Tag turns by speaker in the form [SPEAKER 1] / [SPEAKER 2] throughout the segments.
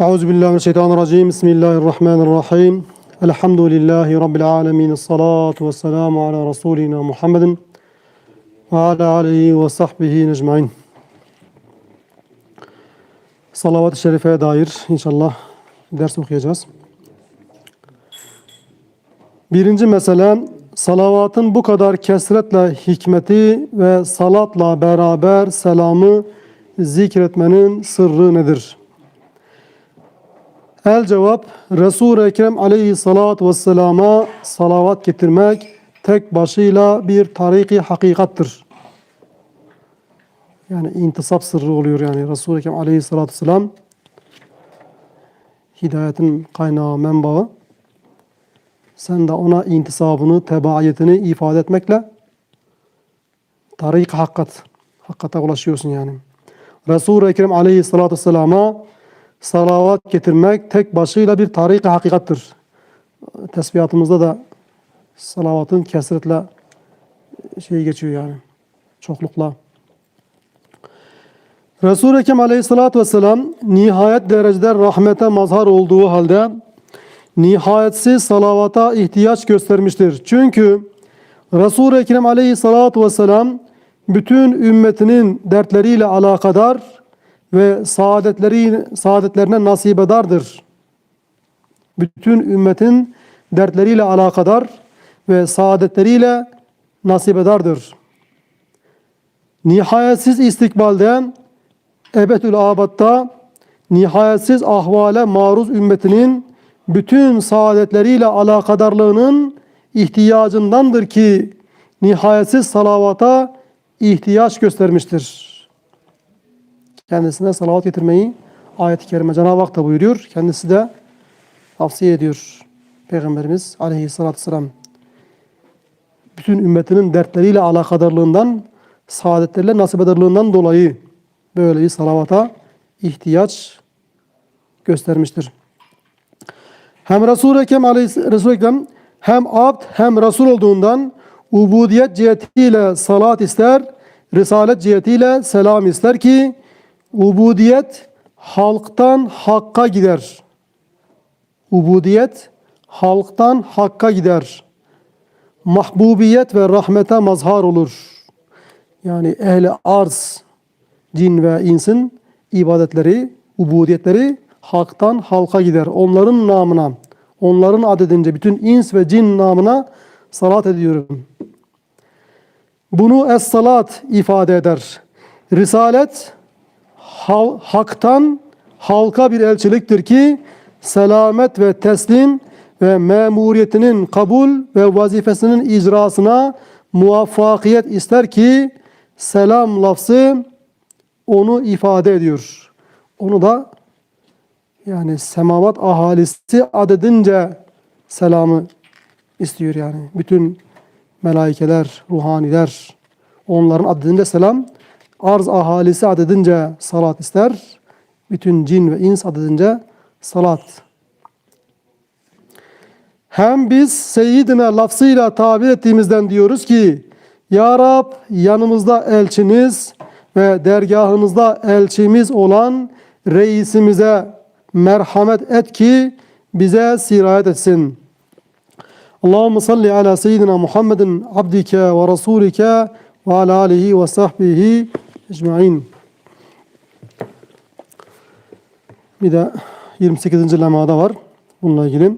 [SPEAKER 1] أعوذ بالله من الشيطان الرجيم بسم الله الرحمن الرحيم الحمد لله رب العالمين الصلاة والسلام على رسولنا محمد وعلى آله وصحبه أجمعين Salavat-ı Şerife'ye dair inşallah ders okuyacağız. Birinci mesele salavatın bu kadar kesretle hikmeti ve salatla beraber selamı zikretmenin sırrı nedir? El cevap Resul-i Ekrem aleyhissalatü vesselama salavat getirmek tek başıyla bir tariki hakikattır. Yani intisap sırrı oluyor yani Resul-i Ekrem aleyhissalatü vesselam hidayetin kaynağı, menbaı. Sen de ona intisabını, tebaiyetini ifade etmekle tarik hakikat, hakikate ulaşıyorsun yani. Resul-i Ekrem aleyhissalatü vesselama salavat getirmek tek başıyla bir tarik hakikattır. Tesbihatımızda da salavatın kesretle şey geçiyor yani. Çoklukla. Resul-i Ekrem aleyhissalatü vesselam nihayet derecede rahmete mazhar olduğu halde nihayetsiz salavata ihtiyaç göstermiştir. Çünkü Resul-i Ekrem aleyhissalatü vesselam bütün ümmetinin dertleriyle alakadar ve saadetleri saadetlerine nasibedardır. Bütün ümmetin dertleriyle alakadar ve saadetleriyle nasibedardır. Nihayetsiz istikbalde ebedül abatta nihayetsiz ahvale maruz ümmetinin bütün saadetleriyle alakadarlığının ihtiyacındandır ki nihayetsiz salavata ihtiyaç göstermiştir. Kendisine salavat getirmeyi ayet-i kerime Cenab-ı Hak da buyuruyor. Kendisi de tavsiye ediyor. Peygamberimiz aleyhissalatü vesselam. Bütün ümmetinin dertleriyle alakadarlığından, saadetleriyle nasibedarlığından dolayı böyle bir salavata ihtiyaç göstermiştir. Hem Resul-i Ekrem, Resul Ekrem hem abd hem Resul olduğundan ubudiyet cihetiyle salat ister, risalet cihetiyle selam ister ki ubudiyet halktan hakka gider. Ubudiyet halktan hakka gider. Mahbubiyet ve rahmete mazhar olur. Yani ehli arz, cin ve insin ibadetleri, ubudiyetleri haktan halka gider. Onların namına, onların adedince bütün ins ve cin namına salat ediyorum. Bunu es-salat ifade eder. Risalet haktan halka bir elçiliktir ki selamet ve teslim ve memuriyetinin kabul ve vazifesinin icrasına muvaffakiyet ister ki selam lafzı onu ifade ediyor. Onu da yani semavat ahalisi adedince selamı istiyor yani. Bütün melaikeler, ruhaniler onların adedince selam arz ahalisi adedince salat ister. Bütün cin ve ins adedince salat. Hem biz Seyyidine lafzıyla tabir ettiğimizden diyoruz ki Ya Rab yanımızda elçiniz ve dergahınızda elçimiz olan reisimize merhamet et ki bize sirayet etsin. Allahumme salli ala seyyidina Muhammedin abdike ve rasulike ve ala alihi ve sahbihi ecmain. Bir de 28. lemada var bununla ilgili.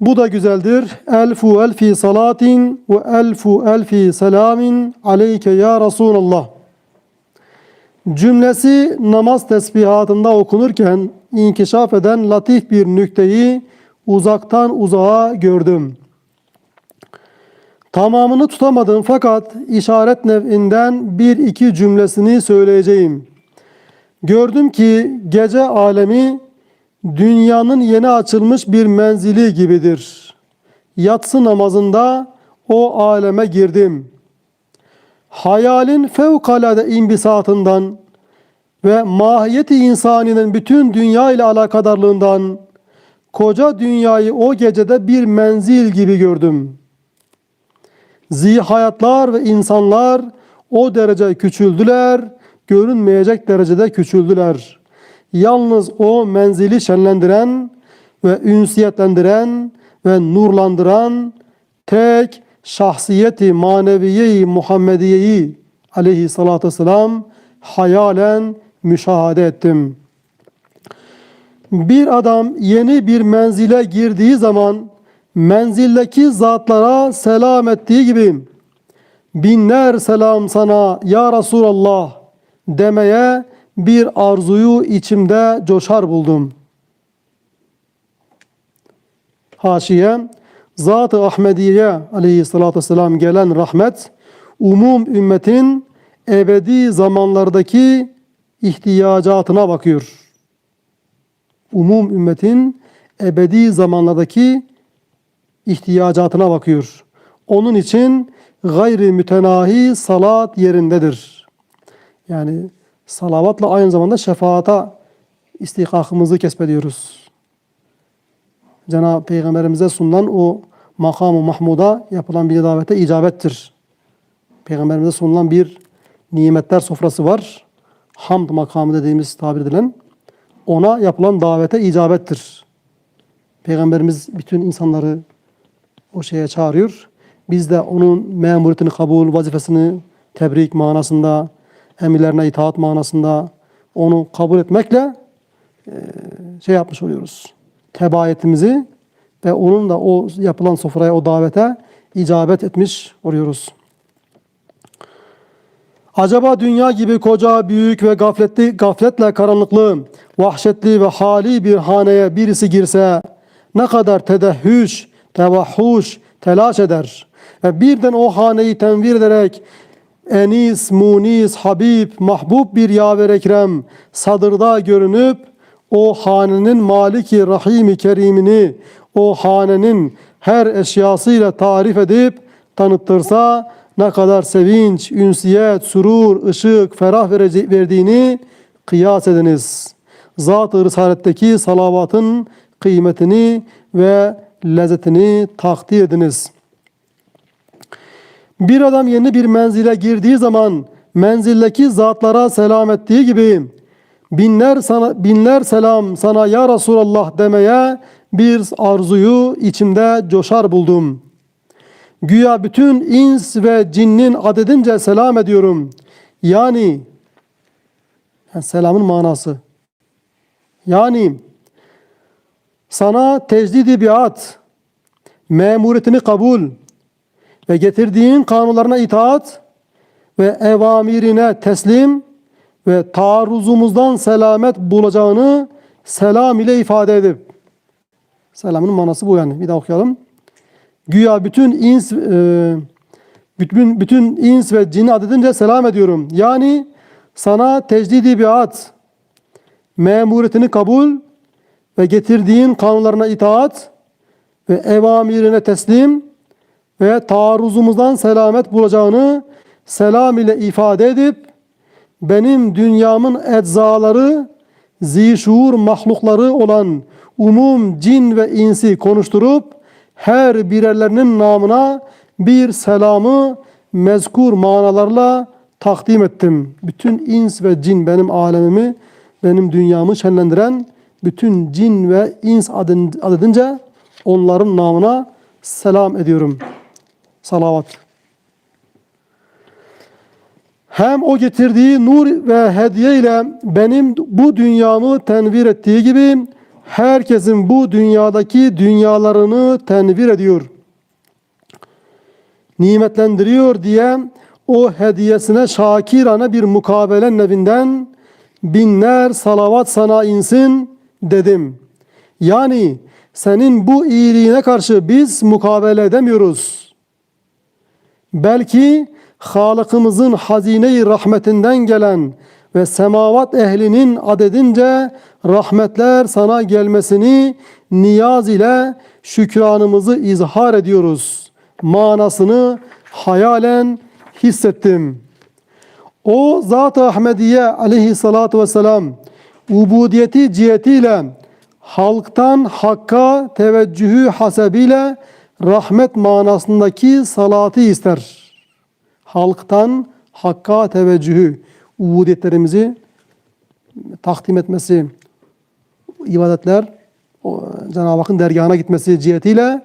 [SPEAKER 1] Bu da güzeldir. Elfu elfi salatin ve elfu elfi selamin aleyke ya Resulallah. Cümlesi namaz tesbihatında okunurken inkişaf eden latif bir nükteyi uzaktan uzağa gördüm. Tamamını tutamadım fakat işaret nev'inden bir iki cümlesini söyleyeceğim. Gördüm ki gece alemi dünyanın yeni açılmış bir menzili gibidir. Yatsı namazında o aleme girdim. Hayalin fevkalade imbisatından ve mahiyeti insaninin bütün dünya ile alakadarlığından koca dünyayı o gecede bir menzil gibi gördüm. Zihayatlar ve insanlar o derece küçüldüler, görünmeyecek derecede küçüldüler. Yalnız o menzili şenlendiren ve ünsiyetlendiren ve nurlandıran tek şahsiyeti maneviyeyi Muhammediyeyi aleyhissalatü vesselam hayalen müşahede ettim. Bir adam yeni bir menzile girdiği zaman menzildeki zatlara selam ettiği gibi binler selam sana ya Resulallah demeye bir arzuyu içimde coşar buldum. Haşiye Zat-ı Ahmediye aleyhissalatü vesselam gelen rahmet umum ümmetin ebedi zamanlardaki ihtiyacatına bakıyor. Umum ümmetin ebedi zamanlardaki ihtiyacatına bakıyor. Onun için gayri mütenahi salat yerindedir. Yani salavatla aynı zamanda şefaata istihkakımızı kesbediyoruz. Cenab-ı Peygamberimize sunulan o makamı Mahmud'a yapılan bir davete icabettir. Peygamberimize sunulan bir nimetler sofrası var. Hamd makamı dediğimiz tabir edilen ona yapılan davete icabettir. Peygamberimiz bütün insanları o şeye çağırıyor. Biz de onun memuriyetini kabul, vazifesini tebrik manasında, emirlerine itaat manasında onu kabul etmekle e, şey yapmış oluyoruz. Tebaiyetimizi ve onun da o yapılan sofraya, o davete icabet etmiş oluyoruz. Acaba dünya gibi koca, büyük ve gafletli, gafletle karanlıklı, vahşetli ve hali bir haneye birisi girse ne kadar tedehhüş, tevahhuş, telaş eder. Ve birden o haneyi tenvir ederek Enis, Munis, Habib, Mahbub bir yaver ekrem sadırda görünüp o hanenin maliki rahimi kerimini o hanenin her eşyasıyla tarif edip tanıttırsa ne kadar sevinç, ünsiyet, surur, ışık, ferah verdiğini kıyas ediniz. Zat-ı Risaletteki salavatın kıymetini ve lezzetini takdir ediniz. Bir adam yeni bir menzile girdiği zaman menzildeki zatlara selam ettiği gibi binler sana binler selam sana ya Resulallah demeye bir arzuyu içimde coşar buldum. Güya bütün ins ve cinnin adedince selam ediyorum. Yani, yani selamın manası. Yani sana tecdidi biat, memuriyetini kabul ve getirdiğin kanunlarına itaat ve evamirine teslim ve taarruzumuzdan selamet bulacağını selam ile ifade edip selamın manası bu yani. Bir daha okuyalım. Güya bütün ins e, bütün bütün ins ve cin adedince selam ediyorum. Yani sana tecdidi biat, memuriyetini kabul ve getirdiğin kanunlarına itaat ve evamirine teslim ve taarruzumuzdan selamet bulacağını selam ile ifade edip benim dünyamın eczaları zişuur mahlukları olan umum cin ve insi konuşturup her birerlerinin namına bir selamı mezkur manalarla takdim ettim. Bütün ins ve cin benim alemimi, benim dünyamı şenlendiren bütün cin ve ins adedince onların namına selam ediyorum. Salavat. Hem o getirdiği nur ve hediye ile benim bu dünyamı tenvir ettiği gibi herkesin bu dünyadaki dünyalarını tenvir ediyor. Nimetlendiriyor diye o hediyesine şakirane bir mukabele nevinden binler salavat sana insin dedim. Yani senin bu iyiliğine karşı biz mukabele edemiyoruz. Belki Halık'ımızın hazine-i rahmetinden gelen ve semavat ehlinin adedince rahmetler sana gelmesini niyaz ile şükranımızı izhar ediyoruz. Manasını hayalen hissettim. O Zat-ı Ahmediye aleyhissalatu vesselam ubudiyeti cihetiyle halktan hakka teveccühü hasebiyle rahmet manasındaki salatı ister. Halktan hakka teveccühü, ubudiyetlerimizi takdim etmesi, ibadetler Cenab-ı Hakk'ın dergahına gitmesi cihetiyle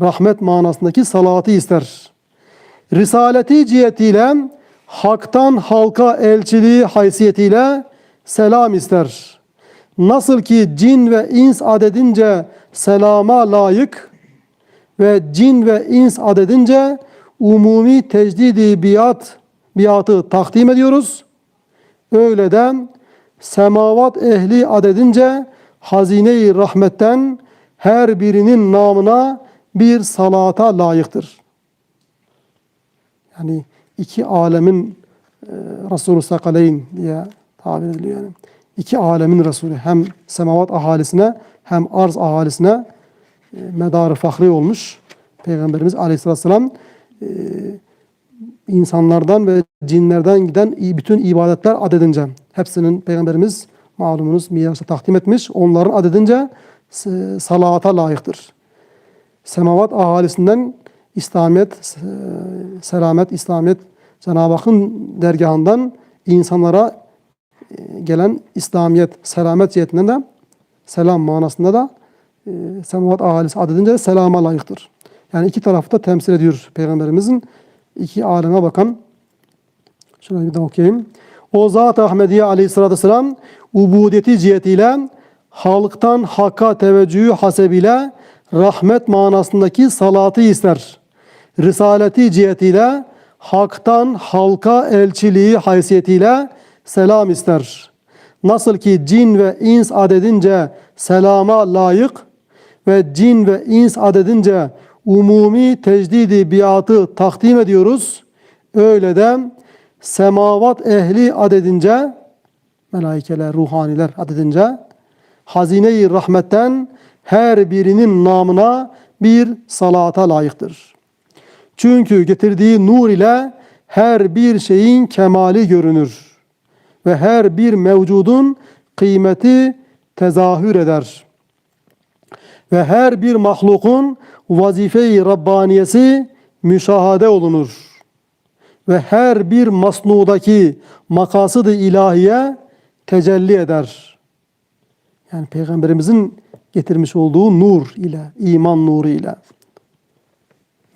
[SPEAKER 1] rahmet manasındaki salatı ister. Risaleti cihetiyle haktan halka elçiliği haysiyetiyle selam ister. Nasıl ki cin ve ins adedince selama layık ve cin ve ins adedince umumi tecdidi biat, biatı takdim ediyoruz. Öyle de semavat ehli adedince hazine-i rahmetten her birinin namına bir salata layıktır. Yani iki alemin e, Resulü Sakaleyn diye tabir ediliyor yani. İki alemin Resulü hem semavat ahalisine hem arz ahalisine e, medarı fahri olmuş. Peygamberimiz Aleyhisselatü Vesselam e, insanlardan ve cinlerden giden bütün ibadetler adedince hepsinin Peygamberimiz malumunuz mirasta takdim etmiş. Onların adedince salata layıktır. Semavat ahalisinden İslamiyet, selamet, İslamiyet Cenab-ı Hakk'ın dergahından insanlara e, gelen İslamiyet, selamet cihetinden de selam manasında da e, semavat ahalisi adedince selama layıktır. Yani iki tarafı da temsil ediyor Peygamberimizin iki aleme bakan. Şurayı bir daha okuyayım. O zat Ahmediye aleyhissalatü vesselam ubudiyeti cihetiyle halktan hakka teveccühü hasebiyle rahmet manasındaki salatı ister. Risaleti cihetiyle haktan halka elçiliği haysiyetiyle selam ister. Nasıl ki cin ve ins adedince selama layık ve cin ve ins adedince umumi tecdidi biatı takdim ediyoruz. Öyle de semavat ehli adedince melaikeler, ruhaniler adedince hazine-i rahmetten her birinin namına bir salata layıktır. Çünkü getirdiği nur ile her bir şeyin kemali görünür ve her bir mevcudun kıymeti tezahür eder. Ve her bir mahlukun vazife-i Rabbaniyesi müşahade olunur. Ve her bir masnudaki makasıd-ı ilahiye tecelli eder. Yani Peygamberimizin getirmiş olduğu nur ile, iman nuru ile.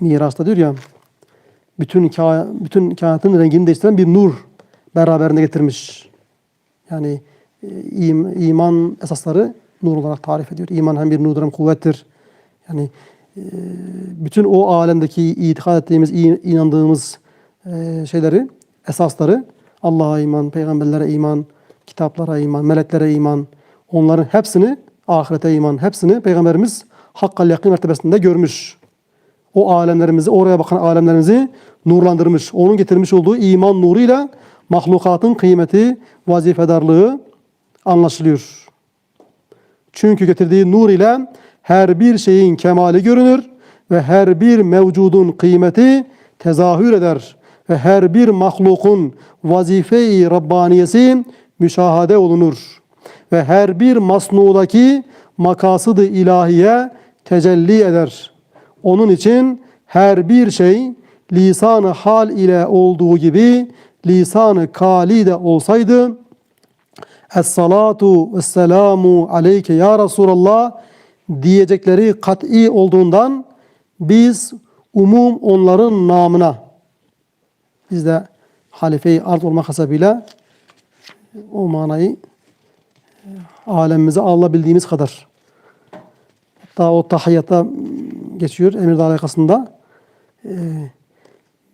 [SPEAKER 1] Miras'ta diyor ya, bütün, ka bütün kainatın rengini değiştiren bir nur beraberinde getirmiş. Yani e, im- iman esasları nur olarak tarif ediyor. İman hem bir nurdur hem kuvvettir. Yani e, bütün o alemdeki itikad ettiğimiz, inandığımız e, şeyleri, esasları Allah'a iman, peygamberlere iman, kitaplara iman, meleklere iman, onların hepsini, ahirete iman, hepsini Peygamberimiz hakkal yakın mertebesinde görmüş. O alemlerimizi, oraya bakan alemlerimizi nurlandırmış. Onun getirmiş olduğu iman nuruyla mahlukatın kıymeti, vazifedarlığı anlaşılıyor. Çünkü getirdiği nur ile her bir şeyin kemali görünür ve her bir mevcudun kıymeti tezahür eder ve her bir mahlukun vazife-i Rabbaniyesi müşahade olunur ve her bir masnudaki makasıd-ı ilahiye tecelli eder. Onun için her bir şey lisanı hal ile olduğu gibi lisanı kali de olsaydı Es-salatu ve selamu aleyke ya Resulallah diyecekleri kat'i olduğundan biz umum onların namına biz de halife-i arz olmak hasebiyle o manayı e, alemimize alabildiğimiz kadar. Hatta o tahiyyata geçiyor emir alakasında e,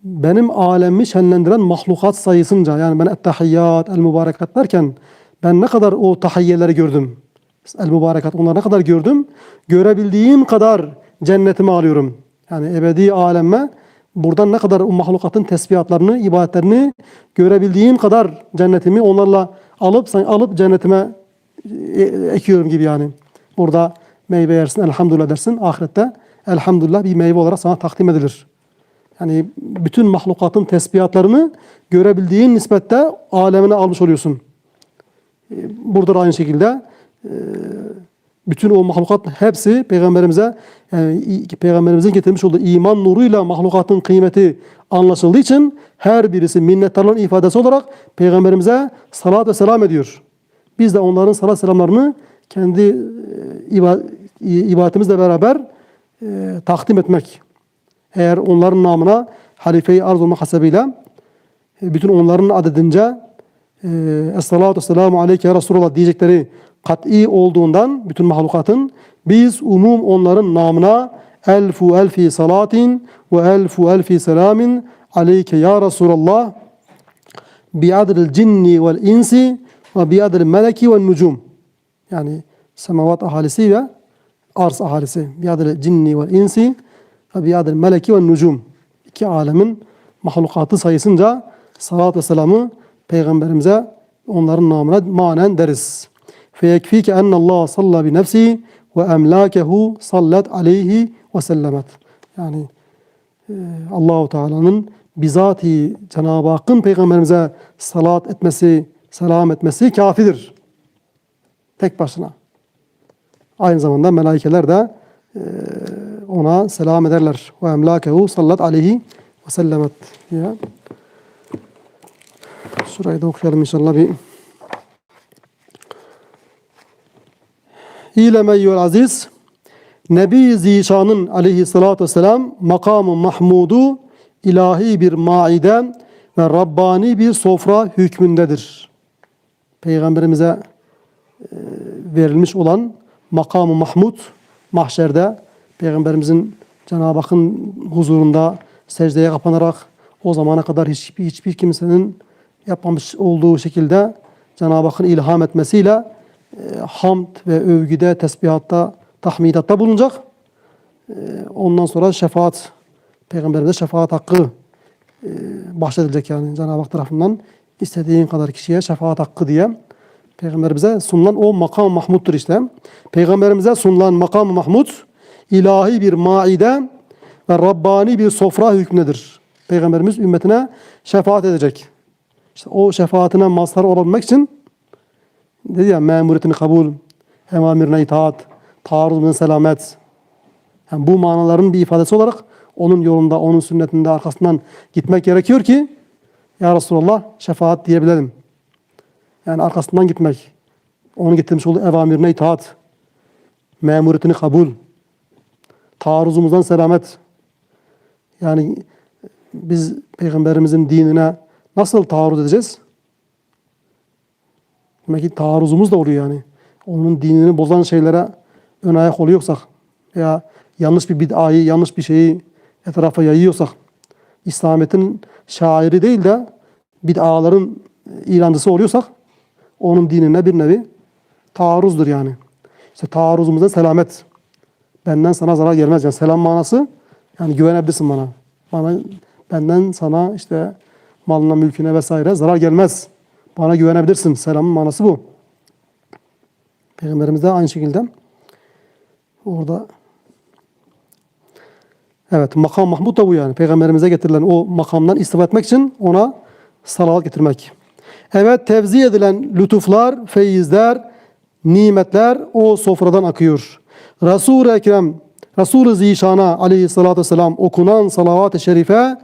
[SPEAKER 1] benim alemi şenlendiren mahlukat sayısınca yani ben ettehiyyat, el mübarekat derken ben ne kadar o tahiyyeleri gördüm. El mübarekat onları ne kadar gördüm. Görebildiğim kadar cennetime alıyorum. Yani ebedi alemme buradan ne kadar o mahlukatın tesbihatlarını, ibadetlerini görebildiğim kadar cennetimi onlarla alıp alıp cennetime e, ekiyorum gibi yani. Burada meyve yersin, elhamdülillah dersin. Ahirette elhamdülillah bir meyve olarak sana takdim edilir. Yani bütün mahlukatın tesbihatlarını görebildiğin nispette alemine almış oluyorsun. E, Burada da aynı şekilde e, bütün o mahlukat hepsi peygamberimize yani i- peygamberimizin getirmiş olduğu iman nuruyla mahlukatın kıymeti anlaşıldığı için her birisi minnettarlığın ifadesi olarak peygamberimize salat ve selam ediyor. Biz de onların salat selamlarını kendi e, ibadetimizle beraber e, takdim etmek. Eğer onların namına halife-i arz olmak hasebiyle e, bütün onların adedince e, Es-salatu selamu aleyke ya diyecekleri kat'i olduğundan bütün mahlukatın biz umum onların namına elfu elfi salatin ve elfu elfi selamin aleyke ya Resulallah bi'adril cinni vel insi ve bi'adril meleki ve nucum yani semavat ahalisi ve arz ahalisi. Bi'adril cinni vel insi ve bi'adril meleki ve nucum iki alemin mahlukatı sayısınca salat ve selamı peygamberimize onların namına manen deriz. Feyekfike ennallah salla bi nefsi ve emlakehu sallat aleyhi ve sellemet. Yani e, Allahu Teala'nın bizatihi Cenab-ı Hakk'ın peygamberimize salat etmesi, selam etmesi kafidir. Tek başına. Aynı zamanda melaikeler de e, ona selam ederler. Ve emlakehu sallat aleyhi ve sellemet diye. Şurayı da okuyalım inşallah bir. İlem eyyüel aziz Nebi Zişan'ın aleyhissalatü vesselam makamı mahmudu ilahi bir maide ve Rabbani bir sofra hükmündedir. Peygamberimize e, verilmiş olan makamı mahmud mahşerde Peygamberimizin Cenab-ı Hakk'ın huzurunda secdeye kapanarak o zamana kadar hiçbir, hiçbir kimsenin yapmamış olduğu şekilde Cenab-ı Hakk'ın ilham etmesiyle e, hamd ve övgüde, tesbihatta, tahmidatta bulunacak. E, ondan sonra şefaat, Peygamberimize şefaat hakkı e, bahşedilecek yani Cenab-ı Hak tarafından istediğin kadar kişiye şefaat hakkı diye Peygamberimize sunulan o makam mahmuttur işte. Peygamberimize sunulan makam mahmud ilahi bir maide ve Rabbani bir sofra hükmündedir. Peygamberimiz ümmetine şefaat edecek. İşte o şefaatine mazhar olabilmek için dedi ya memuriyetini kabul, emamirine itaat, taarruzun selamet. Yani bu manaların bir ifadesi olarak onun yolunda, onun sünnetinde arkasından gitmek gerekiyor ki Ya Resulallah şefaat diyebilelim. Yani arkasından gitmek. Onun getirmiş olduğu evamirine itaat. Memuriyetini kabul. Taarruzumuzdan selamet. Yani biz Peygamberimizin dinine nasıl taarruz edeceğiz? Demek ki taarruzumuz da oluyor yani. Onun dinini bozan şeylere ön ayak oluyorsak veya yanlış bir bid'ayı, yanlış bir şeyi etrafa yayıyorsak, İslamiyet'in şairi değil de bid'aların ilancısı oluyorsak onun dinine bir nevi taarruzdur yani. İşte taarruzumuzda selamet. Benden sana zarar gelmez. Yani selam manası yani güvenebilirsin bana. Bana benden sana işte malına, mülküne vesaire zarar gelmez. Bana güvenebilirsin. Selamın manası bu. Peygamberimiz de aynı şekilde orada Evet, makam Mahmud da bu yani. Peygamberimize getirilen o makamdan istifade etmek için ona salavat getirmek. Evet, tevzi edilen lütuflar, feyizler, nimetler o sofradan akıyor. Resul-i Ekrem, Resul-i Zişan'a aleyhissalatü vesselam okunan salavat-ı şerife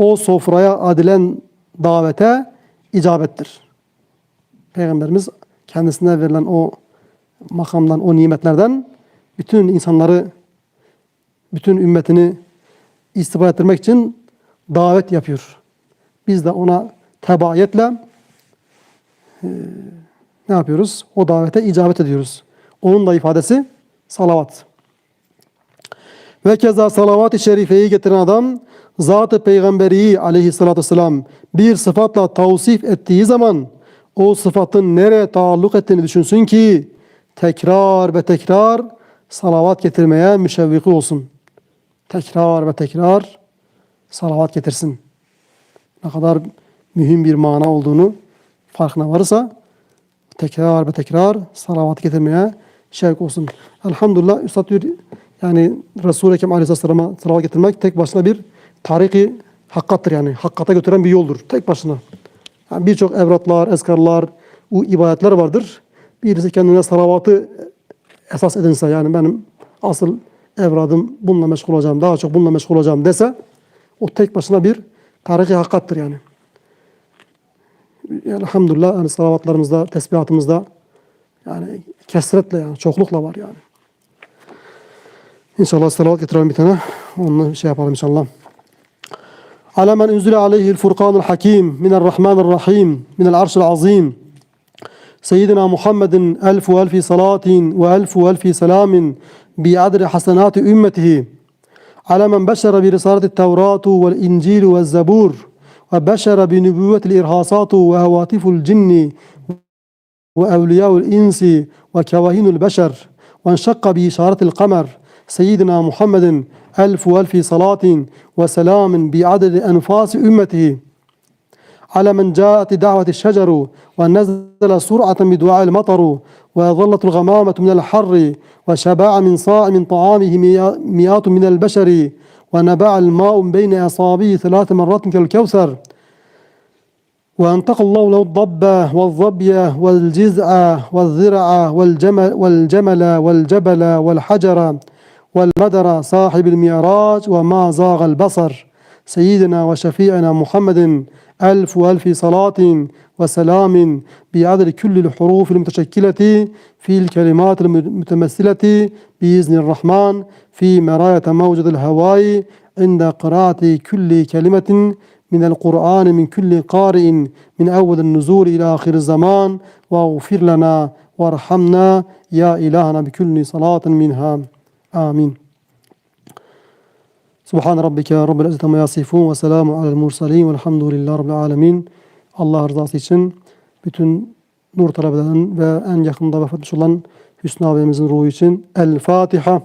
[SPEAKER 1] o sofraya adilen davete icabettir. Peygamberimiz kendisine verilen o makamdan, o nimetlerden bütün insanları, bütün ümmetini istifade ettirmek için davet yapıyor. Biz de ona tebayetle e, ne yapıyoruz? O davete icabet ediyoruz. Onun da ifadesi salavat. Ve keza salavat-ı şerifeyi getiren adam zat-ı peygamberi aleyhissalatü vesselam bir sıfatla tavsif ettiği zaman o sıfatın nereye taalluk ettiğini düşünsün ki tekrar ve tekrar salavat getirmeye müşevviki olsun. Tekrar ve tekrar salavat getirsin. Ne kadar mühim bir mana olduğunu farkına varırsa tekrar ve tekrar salavat getirmeye şevk olsun. Elhamdülillah Üstad yani Resul-i Ekrem Aleyhisselam'a salavat getirmek tek başına bir tariki hakkattır yani. Hakkata götüren bir yoldur. Tek başına. Yani Birçok evratlar, eskarlar, o ibadetler vardır. Birisi kendine salavatı esas edinse yani benim asıl evradım bununla meşgul olacağım, daha çok bununla meşgul olacağım dese o tek başına bir tariki hakikattır yani. Elhamdülillah yani salavatlarımızda, tesbihatımızda yani kesretle yani çoklukla var yani. İnşallah salavat getirelim bir tane. Onu şey yapalım inşallah. على من أنزل عليه الفرقان الحكيم من الرحمن الرحيم من العرش العظيم. سيدنا محمد ألف وألف صلاة وألف وألف سلام بعدد حسنات أمته. على من بشر برسالة التوراة والإنجيل والزبور وبشر بنبوة الإرهاصات وهواتف الجن وأولياء الإنس وكواهين البشر وانشق بإشارة القمر. سيدنا محمد ألف وألف صلاة وسلام بعدد أنفاس أمته. على من جاءت دعوة الشجر ونزل سرعة بدعاء المطر وظلت الغمامة من الحر وشبع من صاع من طعامه مئات من البشر ونبع الماء بين أصابعه ثلاث مرات كالكوثر وأنتقى الله له الضب والظبي والجزع والذرع والجمل, والجمل والجبل والحجر والمدر صاحب المعراج وما زاغ البصر. سيدنا وشفيعنا محمد ألف وألف صلاة وسلام بعدد كل الحروف المتشكلة في الكلمات المتمثلة بإذن الرحمن في مراية موجة الهواء عند قراءة كل كلمة من القرآن من كل قارئ من أول النزول إلى آخر الزمان. واغفر لنا وارحمنا يا إلهنا بكل صلاة منها. آمين سبحان ربك رب العزة ما يصفون وسلام على المرسلين والحمد لله رب العالمين Allah rızası için bütün nur talebelerin ve en yakında vefat olan Hüsnü abimizin ruhu için El Fatiha.